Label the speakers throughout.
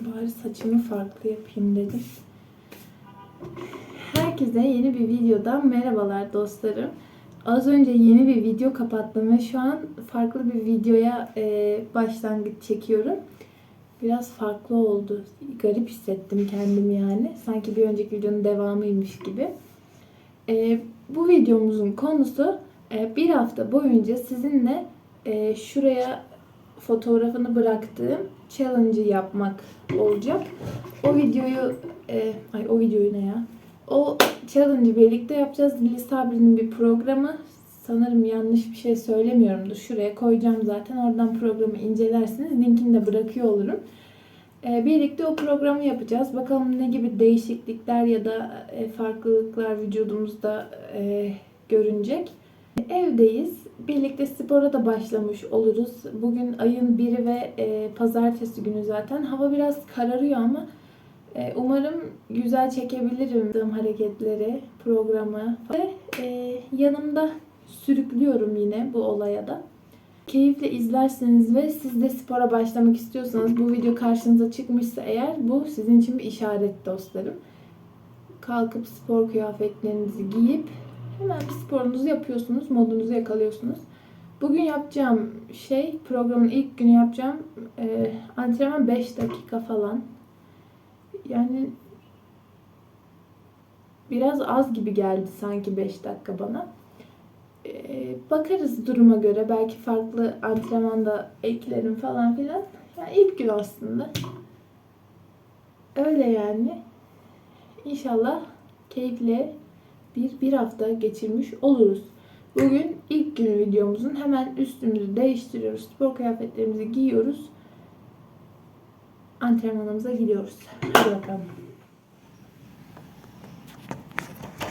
Speaker 1: Bari saçımı farklı yapayım dedim. Herkese yeni bir videodan merhabalar dostlarım. Az önce yeni bir video kapattım ve şu an farklı bir videoya e, başlangıç çekiyorum. Biraz farklı oldu. Garip hissettim kendimi yani. Sanki bir önceki videonun devamıymış gibi. E, bu videomuzun konusu e, bir hafta boyunca sizinle e, şuraya fotoğrafını bıraktığım challenge'ı yapmak olacak. O videoyu e, ay o videoyu ne ya? O challenge'ı birlikte yapacağız. Dili Sabri'nin bir programı. Sanırım yanlış bir şey söylemiyorumdur. Şuraya koyacağım zaten. Oradan programı incelersiniz. Linkini de bırakıyor olurum. E, birlikte o programı yapacağız. Bakalım ne gibi değişiklikler ya da e, farklılıklar vücudumuzda e, görünecek. Evdeyiz. Birlikte spora da başlamış oluruz. Bugün ayın biri ve e, pazartesi günü zaten. Hava biraz kararıyor ama e, umarım güzel çekebilirim hareketleri, programı. Ve e, yanımda sürüklüyorum yine bu olaya da. Keyifle izlerseniz ve siz de spora başlamak istiyorsanız bu video karşınıza çıkmışsa eğer bu sizin için bir işaret dostlarım. Kalkıp spor kıyafetlerinizi giyip Hemen bir sporunuzu yapıyorsunuz, modunuzu yakalıyorsunuz. Bugün yapacağım şey, programın ilk günü yapacağım e, antrenman 5 dakika falan. Yani biraz az gibi geldi sanki 5 dakika bana. E, bakarız duruma göre. Belki farklı antrenmanda eklerim falan filan. Yani ilk gün aslında. Öyle yani. İnşallah keyifle bir, bir hafta geçirmiş oluruz. Bugün ilk günü videomuzun hemen üstümüzü değiştiriyoruz. Spor kıyafetlerimizi giyiyoruz. Antrenmanımıza gidiyoruz. Hadi bakalım.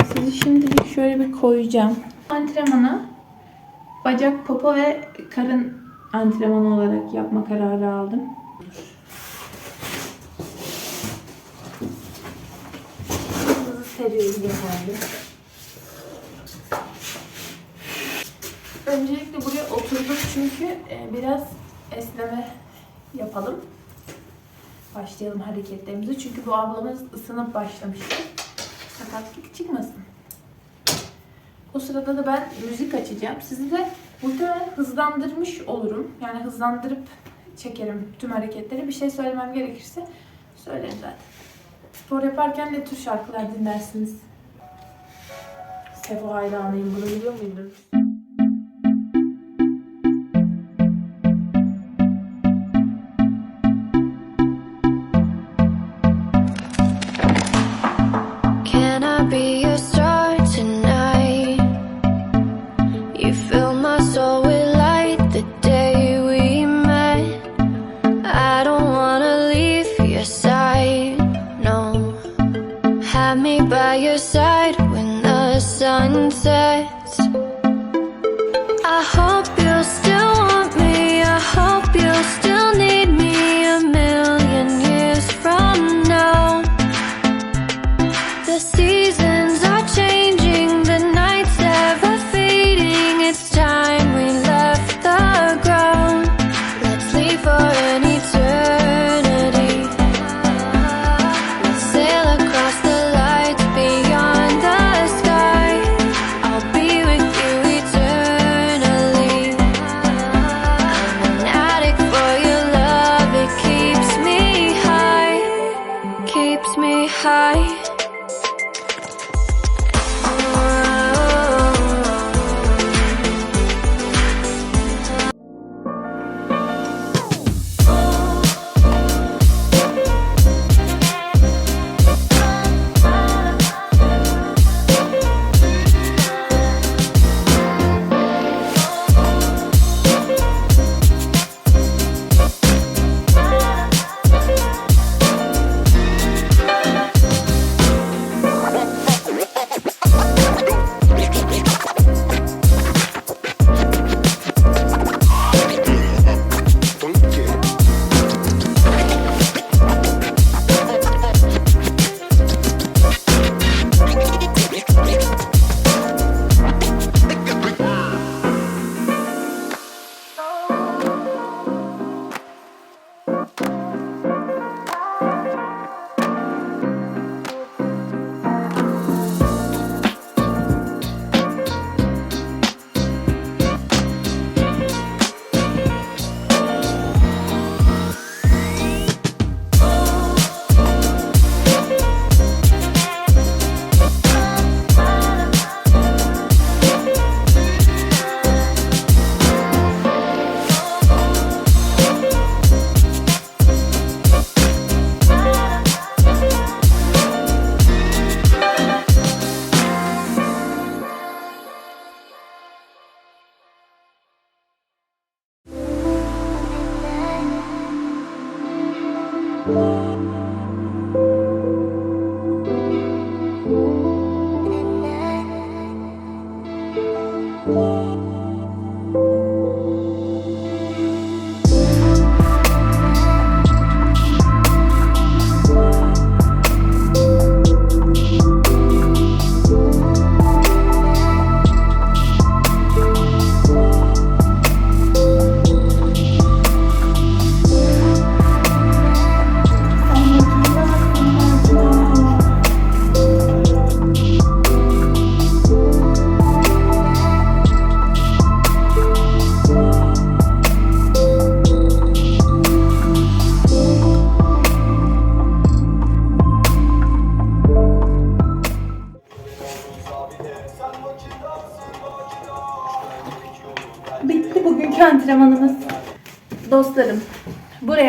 Speaker 1: Sizi şimdi şöyle bir koyacağım. Antrenmana bacak, popo ve karın antrenmanı olarak yapma kararı aldım. Hızlı seriyoruz genelde. Öncelikle buraya oturduk çünkü e, biraz esneme yapalım. Başlayalım hareketlerimizi. Çünkü bu ablamız ısınıp başlamıştı. Sakatlık çıkmasın. O sırada da ben müzik açacağım. Sizi de muhtemelen hızlandırmış olurum. Yani hızlandırıp çekerim tüm hareketleri. Bir şey söylemem gerekirse söylerim zaten. Spor yaparken ne tür şarkılar dinlersiniz? Sefo hayranıyım. Bunu biliyor muydunuz?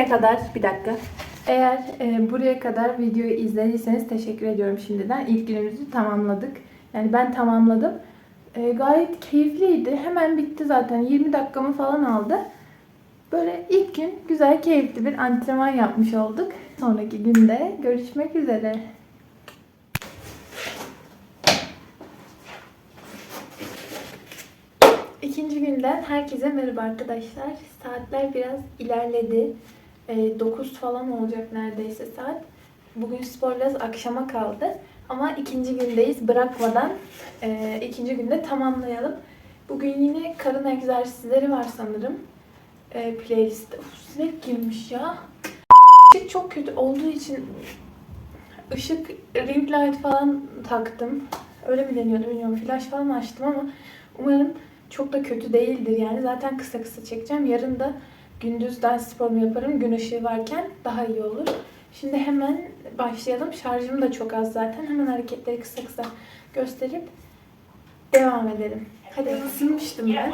Speaker 1: Kadar bir dakika. Eğer e, buraya kadar videoyu izlediyseniz teşekkür ediyorum şimdiden. İlk günümüzü tamamladık. Yani ben tamamladım. E, gayet keyifliydi. Hemen bitti zaten. 20 dakikamı falan aldı. Böyle ilk gün güzel, keyifli bir antrenman yapmış olduk. Sonraki günde görüşmek üzere. İkinci günden herkese merhaba arkadaşlar. Saatler biraz ilerledi. 9 falan olacak neredeyse saat. Bugün spor biraz akşama kaldı. Ama ikinci gündeyiz. Bırakmadan e, ikinci günde tamamlayalım. Bugün yine karın egzersizleri var sanırım. E, playlistte. Uf, sinek girmiş ya. Işık çok kötü olduğu için ışık ring light falan taktım. Öyle mi deniyordu bilmiyorum. Flash falan açtım ama umarım çok da kötü değildir yani. Zaten kısa kısa çekeceğim. Yarın da gündüzden sporumu yaparım. Gün ışığı varken daha iyi olur. Şimdi hemen başlayalım. Şarjım da çok az zaten. Hemen hareketleri kısa kısa gösterip devam edelim. Hadi ısınmıştım ben.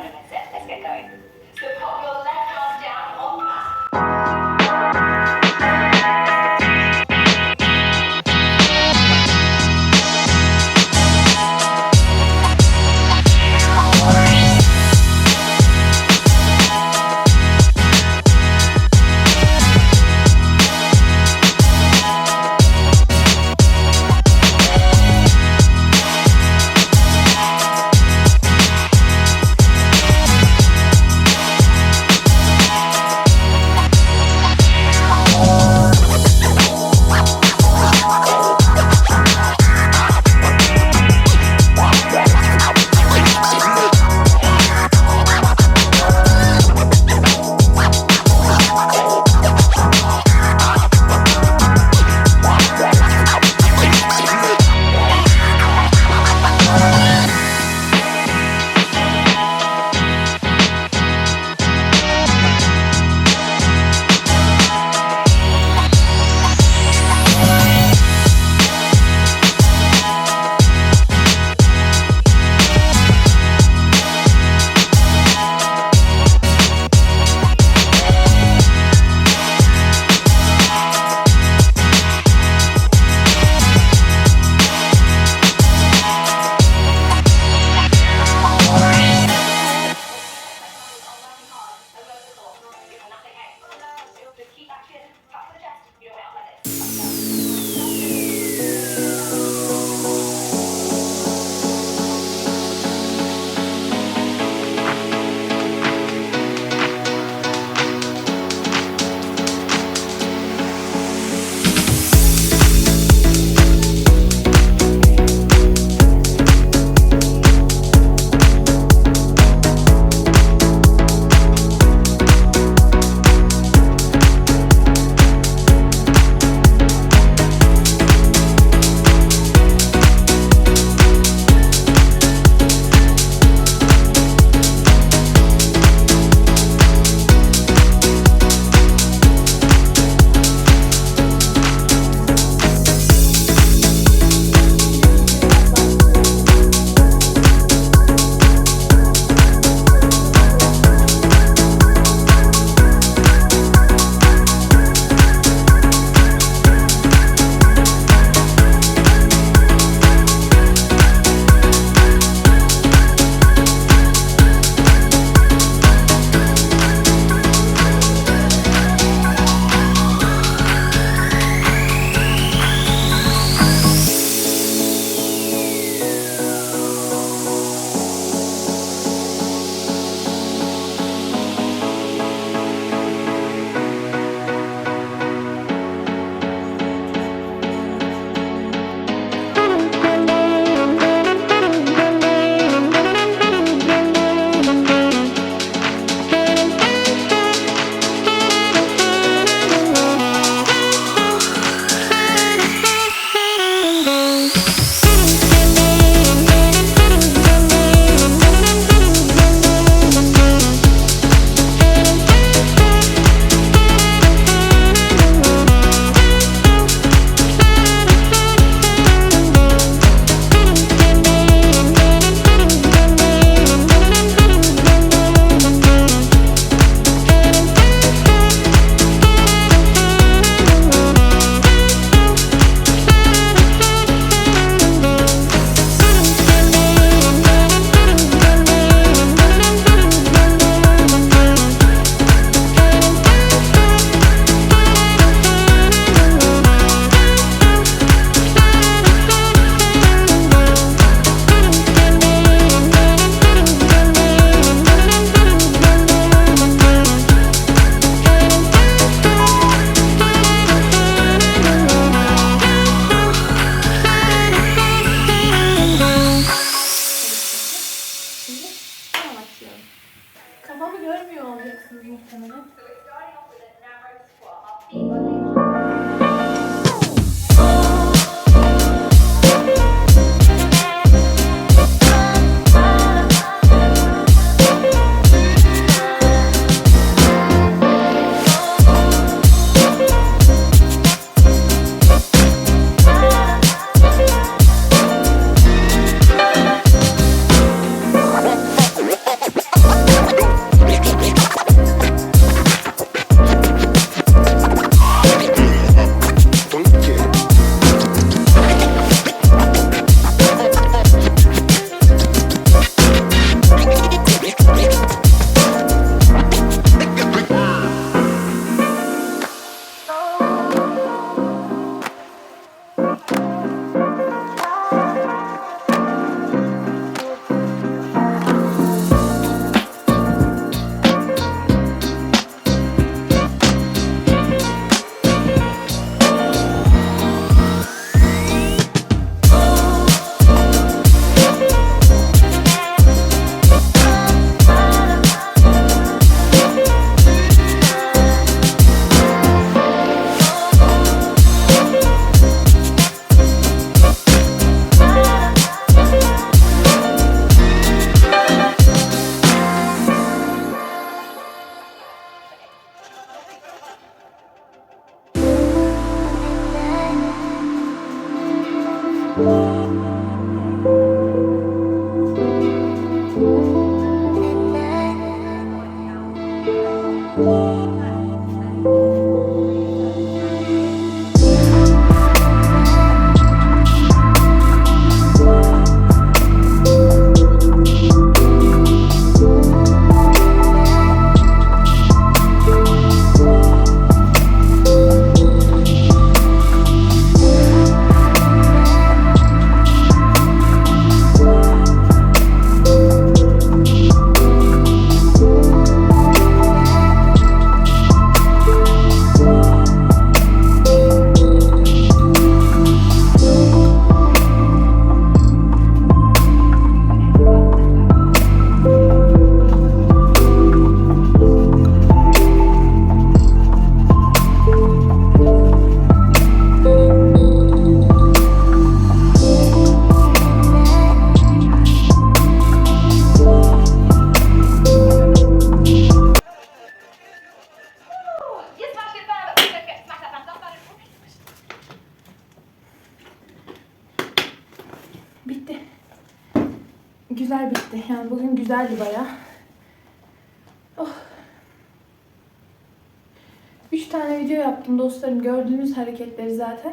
Speaker 1: Hareketleri zaten.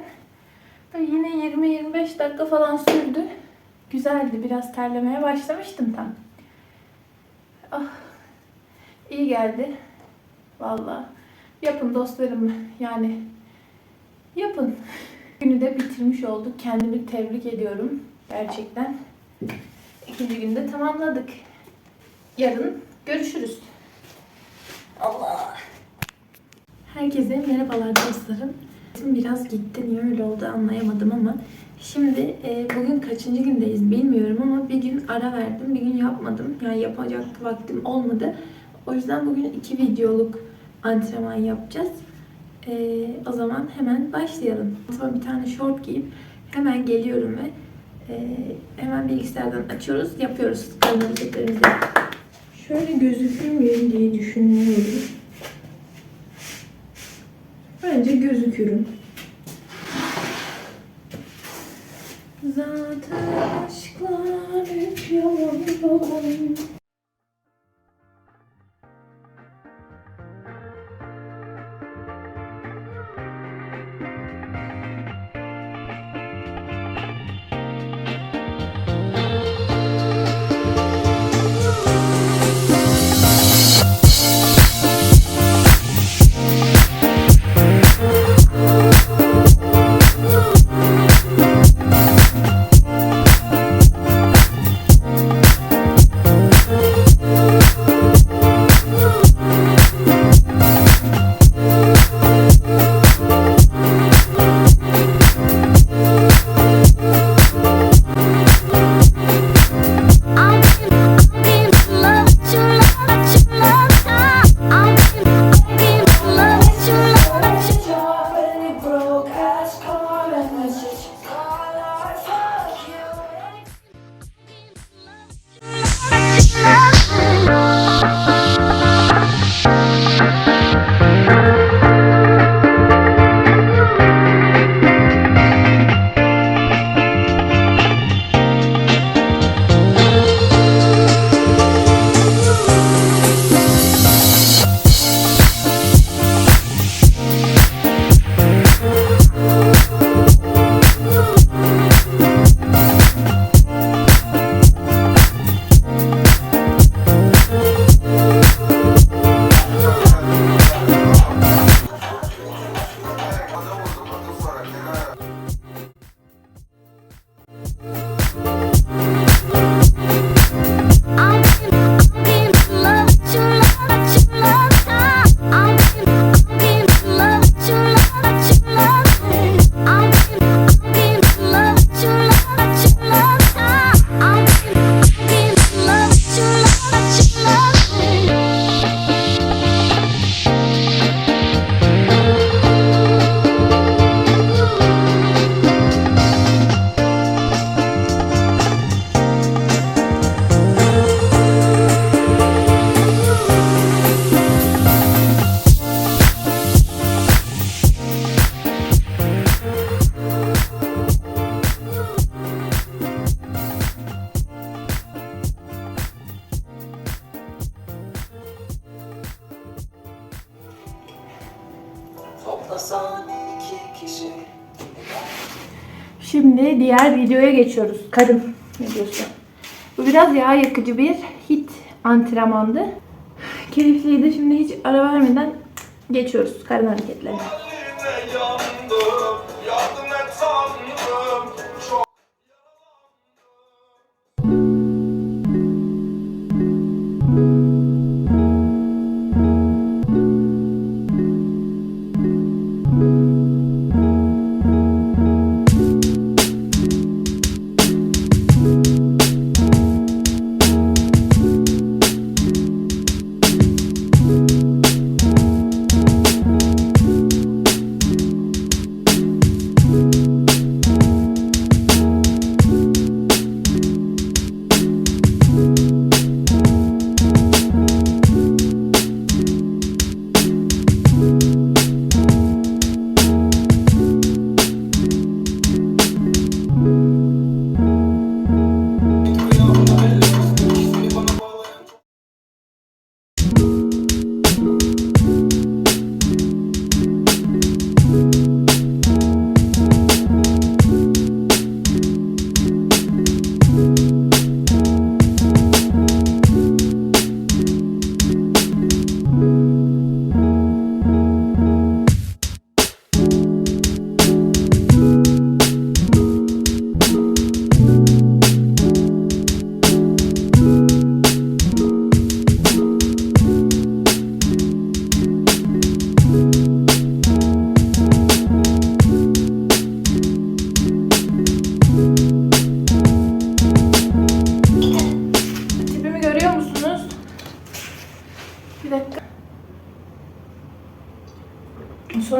Speaker 1: Ve yine 20-25 dakika falan sürdü. Güzeldi. Biraz terlemeye başlamıştım tam. Ah. İyi geldi. Vallahi. Yapın dostlarım. Yani yapın. Günü de bitirmiş olduk. Kendimi tebrik ediyorum. Gerçekten. İkinci günde tamamladık. Yarın görüşürüz. Allah. Herkese merhabalar dostlarım. Biraz gitti. Niye öyle oldu anlayamadım ama. Şimdi e, bugün kaçıncı gündeyiz bilmiyorum ama bir gün ara verdim. Bir gün yapmadım. Yani yapacak vaktim olmadı. O yüzden bugün iki videoluk antrenman yapacağız. E, o zaman hemen başlayalım. Zaman bir tane short giyip hemen geliyorum ve e, hemen bilgisayardan açıyoruz, yapıyoruz hareketlerimizi. Şöyle gözükür müyüm diye düşünüyorum. Bence gözükürüm. Zaten aşklar hep. you
Speaker 2: Toplasan iki kişi
Speaker 1: Şimdi diğer videoya geçiyoruz. Karın videosu. Bu biraz yağ yakıcı bir hit antrenmandı. Keyifliydi. Şimdi hiç ara vermeden geçiyoruz karın hareketlerine.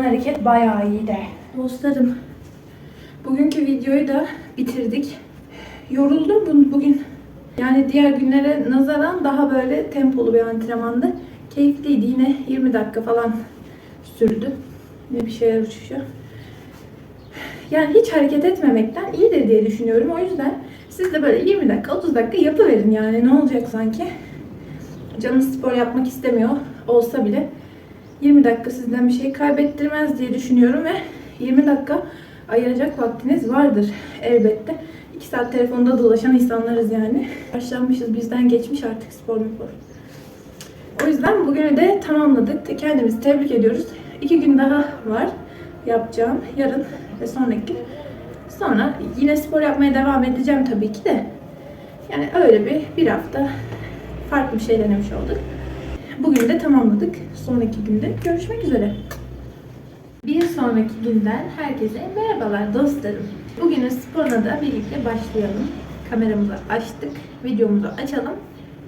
Speaker 1: Son hareket bayağı iyiydi. Dostlarım, bugünkü videoyu da bitirdik. Yoruldum bu- bugün. Yani diğer günlere nazaran daha böyle tempolu bir antrenmandı. Keyifliydi. Yine 20 dakika falan sürdü. Yine bir şeyler uçuşuyor. Yani hiç hareket etmemekten iyidir diye düşünüyorum. O yüzden siz de böyle 20 dakika, 30 dakika yapıverin yani. Ne olacak sanki? Canınız spor yapmak istemiyor olsa bile 20 dakika sizden bir şey kaybettirmez diye düşünüyorum ve 20 dakika ayıracak vaktiniz vardır elbette. 2 saat telefonda dolaşan insanlarız yani. Başlanmışız bizden geçmiş artık spor spor. O yüzden bugünü de tamamladık. Kendimizi tebrik ediyoruz. İki gün daha var yapacağım. Yarın ve sonraki. Sonra yine spor yapmaya devam edeceğim tabii ki de. Yani öyle bir bir hafta farklı bir şey denemiş olduk. Bugün de tamamladık. Sonraki günde görüşmek üzere. Bir sonraki günden herkese merhabalar dostlarım. Bugünün sporuna da birlikte başlayalım. Kameramızı açtık, videomuzu açalım.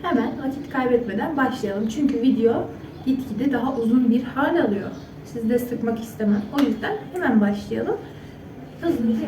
Speaker 1: Hemen vakit kaybetmeden başlayalım. Çünkü video gitgide daha uzun bir hal alıyor. Sizi de sıkmak istemem. O yüzden hemen başlayalım. Hızlıca.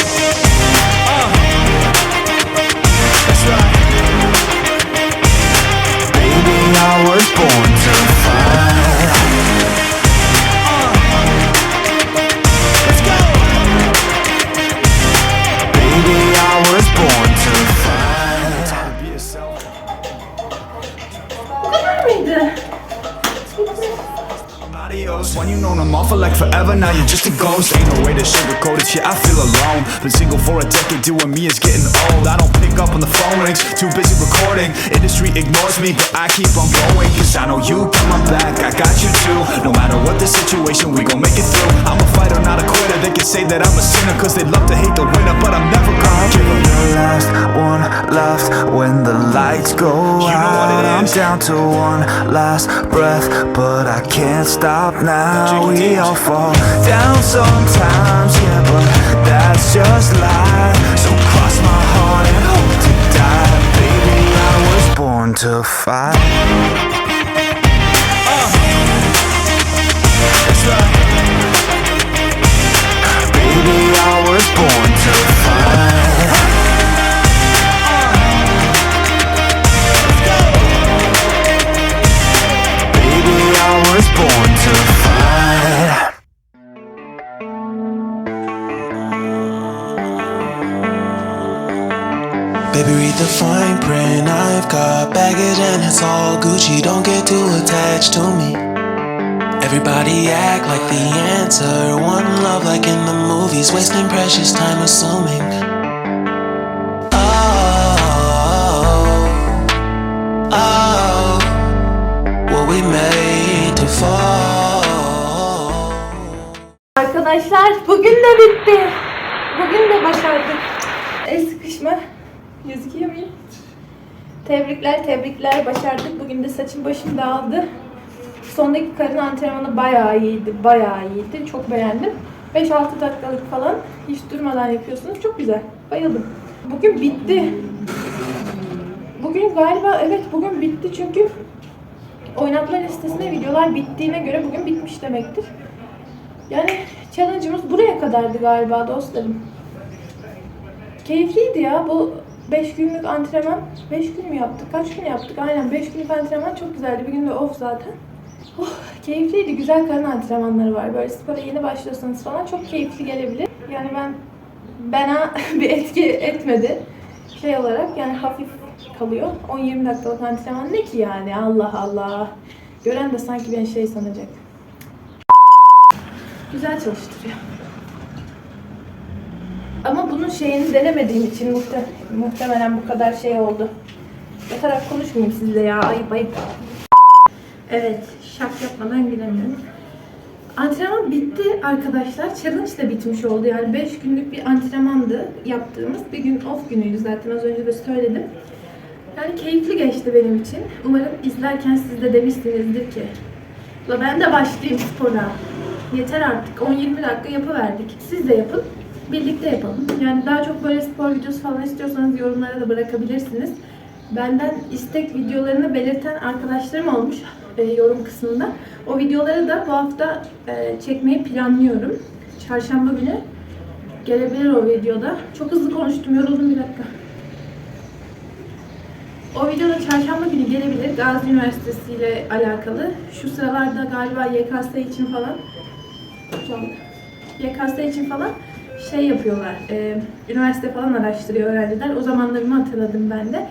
Speaker 3: Shit, I feel alone. Been single for a decade, doing me is getting old. I don't pick up on the phone rings, too busy recording. Industry ignores me, but I keep on going. Cause I know you got my back, I got you too. No matter what the situation, we gon' make it through. I'm a fighter, not a quitter. They can say that I'm a sinner, cause they love to hate the winner, but I'm never gonna give up. The last one left when the lights go out. I'm down to one last breath, but I can't stop now. We all fall down sometimes, yeah, but that's just life. So cross my born to fight. Baby, I was born to fight. Baby, I was born to fight.
Speaker 2: Baby, read the fine print. I've got baggage and it's all Gucci. Don't get too attached to me. Everybody act like the answer. One love like in the movies, wasting precious time assuming. Oh, oh, were we made to fall?
Speaker 1: Arkadaşlar bugün de bitti. Bugün de başardık. El sıkışma. Gözüküyor muyum? Tebrikler tebrikler başardık. Bugün de saçım başım dağıldı. Sondaki karın antrenmanı bayağı iyiydi. Bayağı iyiydi. Çok beğendim. 5-6 dakikalık falan hiç durmadan yapıyorsunuz. Çok güzel. Bayıldım. Bugün bitti. Bugün galiba evet bugün bitti çünkü oynatma listesinde videolar bittiğine göre bugün bitmiş demektir. Yani challenge'ımız buraya kadardı galiba dostlarım. Keyifliydi ya bu 5 günlük antrenman. 5 gün mü yaptık? Kaç gün yaptık? Aynen 5 günlük antrenman çok güzeldi. Bir gün de off zaten. Oh, keyifliydi. Güzel karın antrenmanları var. Böyle spora yeni başlıyorsanız falan çok keyifli gelebilir. Yani ben bana bir etki etmedi. Şey olarak yani hafif kalıyor. 10-20 dakikalık antrenman ne ki yani? Allah Allah. Gören de sanki beni şey sanacak. Güzel çalıştırıyor. Ama bunun şeyini denemediğim için muhte muhtemelen bu kadar şey oldu. Yatarak konuşmayayım sizle ya. Ayıp ayıp. Evet. Şak yapmadan gülemiyorum. Antrenman bitti arkadaşlar. Challenge de bitmiş oldu. Yani 5 günlük bir antrenmandı yaptığımız. Bir gün off günüydü zaten az önce de söyledim. Yani keyifli geçti benim için. Umarım izlerken siz de demişsinizdir ki La ben de başlayayım spora. Yeter artık. 10-20 dakika yapıverdik. Siz de yapın. Birlikte yapalım. Yani daha çok böyle spor videosu falan istiyorsanız yorumlara da bırakabilirsiniz. Benden istek videolarını belirten arkadaşlarım olmuş e, yorum kısmında. O videoları da bu hafta e, çekmeyi planlıyorum. Çarşamba günü gelebilir o videoda. Çok hızlı konuştum, yoruldum bir dakika. O videoda çarşamba günü gelebilir. Gazi Üniversitesi ile alakalı. Şu sıralarda galiba YKS için falan YKS için falan şey yapıyorlar. e, üniversite falan araştırıyor öğrenciler. O zamanlarımı hatırladım ben de.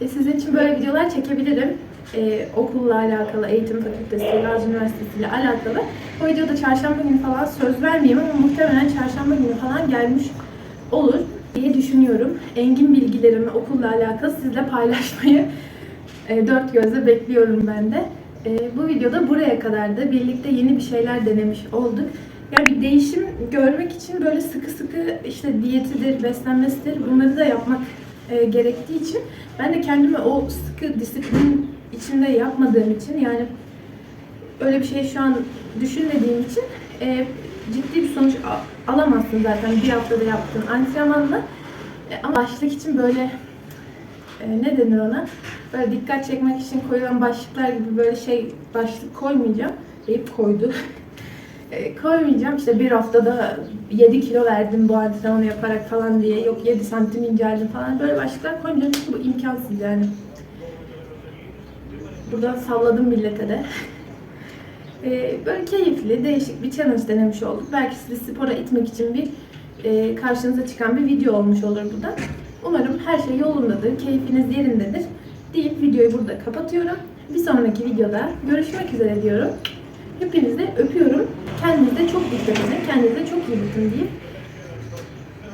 Speaker 1: E, sizin için böyle videolar çekebilirim. E, okulla alakalı, eğitim fakültesi, Gazi Üniversitesi ile alakalı. O videoda çarşamba günü falan söz vermeyeyim ama muhtemelen çarşamba günü falan gelmiş olur diye düşünüyorum. Engin bilgilerimi okulla alakalı sizle paylaşmayı e, dört gözle bekliyorum ben de. E, bu videoda buraya kadardı. Birlikte yeni bir şeyler denemiş olduk. Yani bir değişim görmek için böyle sıkı sıkı işte diyetidir, beslenmesidir bunları da yapmak e, gerektiği için ben de kendimi o sıkı disiplin içinde yapmadığım için yani öyle bir şey şu an düşünmediğim için e, ciddi bir sonuç alamazsın zaten bir haftada yaptığın antrenmanla. E, ama başlık için böyle e, ne denir ona? Böyle dikkat çekmek için koyulan başlıklar gibi böyle şey başlık koymayacağım. Deyip koydu. E, koymayacağım. İşte bir haftada 7 kilo verdim bu antrenmanı yaparak falan diye. Yok 7 santim inceldim falan. Böyle başlıklar koymayacağım çünkü bu imkansız yani. Buradan salladım millete de. E, böyle keyifli, değişik bir challenge denemiş olduk. Belki sizi spora itmek için bir e, karşınıza çıkan bir video olmuş olur bu da. Umarım her şey yolundadır, keyfiniz yerindedir deyip videoyu burada kapatıyorum. Bir sonraki videoda görüşmek üzere diyorum. Hepinizi öpüyorum. Kendinize çok dikkat edin. Kendinize çok iyi bakın diyeyim.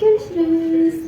Speaker 1: Görüşürüz.